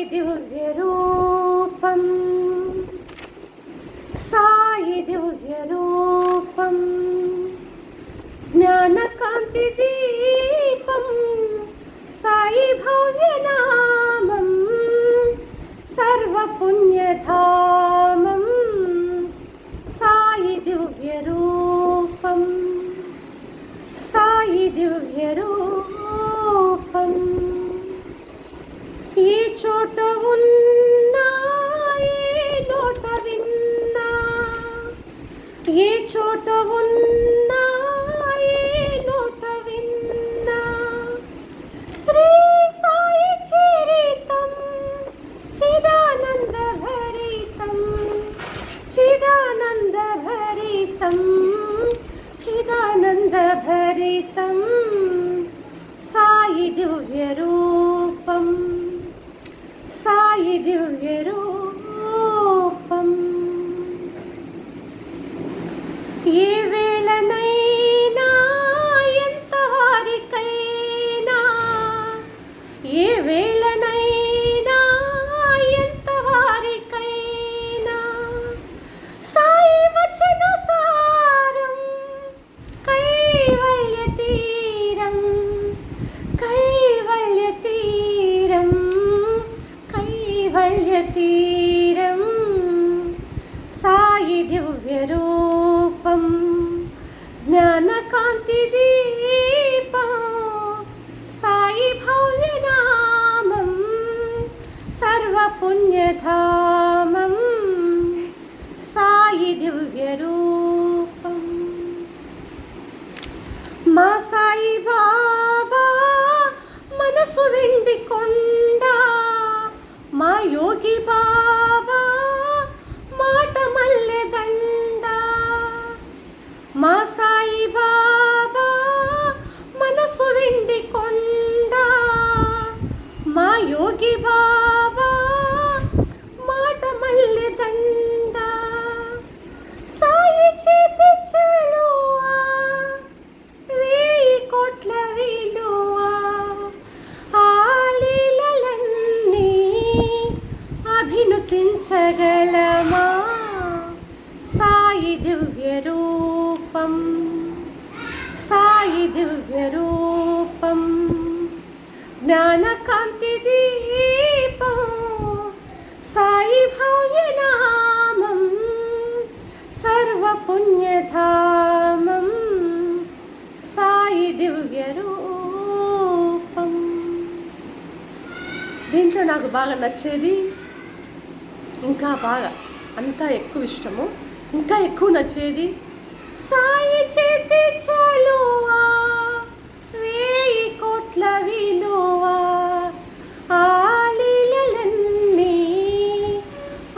సాయి దివ్యరూపం సాయి దివ్యరూపం జ్ఞానకాంతి దీ ఏ చోట ఉన్నా ఏ నోట విన్నా శ్రీ సాయి చరితం చిదానంద భరితం చిదానంద భరితం చిదానంద భరితం సాయి దివ్యరూపం ఏ వేళనైనా ఎంత వారికైనా ఏ వేళనైనా ఎంత వారికైనా సాయి వచన సారం కైవల్య తీరం కైవల్య తీరం కైవల్య తీరం. జ్ఞానకాంతి దీపం సాయి భవ్యనామం సర్వపుణ్యధామం సాయి దివ్యరూపం. మా సాయి బాబా మనసు వెండి కొండ మా యోగి బాబా సాయి దివ్యరూపం జ్ఞానకాంతి దీపం సాయి సర్వపుణ్యధామం సాయి దివ్యరూపం. దీంట్లో నాకు బాగా నచ్చేది ఇంకా బాగా అంతా ఎక్కువ ఇష్టము. ఇంకా ఎక్కువ నచ్చేది సాయి చేతి చాలు కోట్ల విలువా ఆ లీలలన్నీ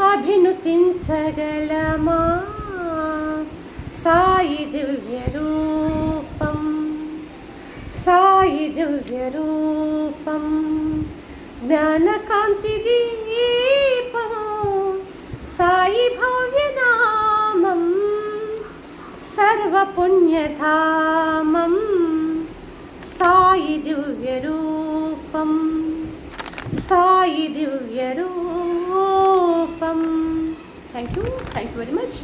అభినుతించగలమా సాయి దివ్యరూపం సాయి దివ్యరూపం జ్ఞానకాంతి దీపం సాయి భవ్యనామం సర్వపుణ్యధామం సాయి దివ్యరూపం Sai దివ్యరూపం thank you thank you very much